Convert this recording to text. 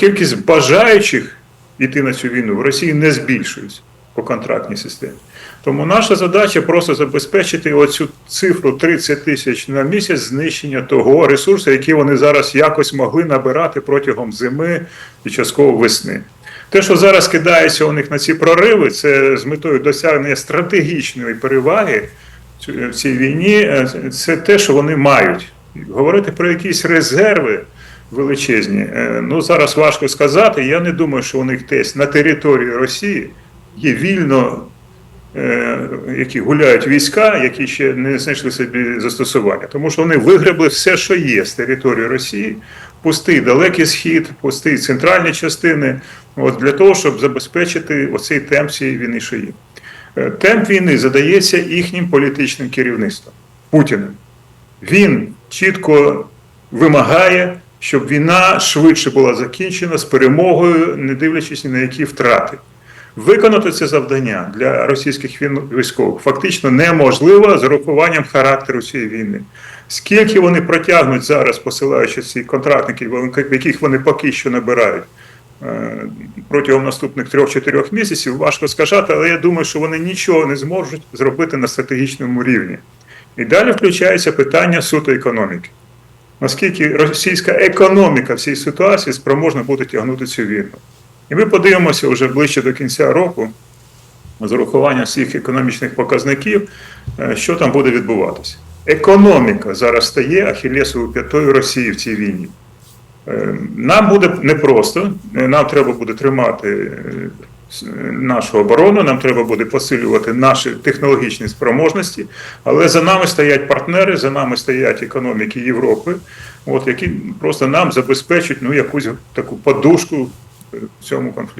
кількість бажаючих йти на цю війну в Росії не збільшується по контрактній системі. Тому наша задача просто забезпечити оцю цифру 30 тисяч на місяць знищення того ресурсу, який вони зараз якось могли набирати протягом зими і частково весни. Те, що зараз кидається у них на ці прориви, це з метою досягнення стратегічної переваги в цій війні, е, це те, що вони мають. Говорити про якісь резерви величезні, е, ну зараз важко сказати. Я не думаю, що у них десь на території Росії є вільно, е, які гуляють війська, які ще не знайшли собі застосування. Тому що вони вигребли все, що є з території Росії, пустий далекий схід, пустий центральні частини, от для того, щоб забезпечити оцей темп цієї війни, що є. Е, Темп війни задається їхнім політичним керівництвом Путіним. Він чітко вимагає, щоб війна швидше була закінчена з перемогою, не дивлячись ні на які втрати. Виконати це завдання для російських військових фактично неможливо з урахуванням характеру цієї війни. Скільки вони протягнуть зараз, посилаючи ці контрактники, яких вони поки що набирають е, протягом наступних трьох-чотирьох місяців, важко сказати, але я думаю, що вони нічого не зможуть зробити на стратегічному рівні. І далі включається питання суто економіки. Наскільки російська економіка в цій ситуації спроможна буде тягнути цю війну? І ми подивимося вже ближче до кінця року, з урахуванням всіх економічних показників, е, що там буде відбуватися. Економіка зараз стає ахілесовою п'ятою Росії в цій війні. Е, Нам буде непросто, е, нам треба буде тримати нашу оборону, нам треба буде посилювати наші технологічні спроможності, але за нами стоять партнери, за нами стоять економіки Європи, от, які просто нам забезпечать ну, якусь таку подушку в цьому конфлікті.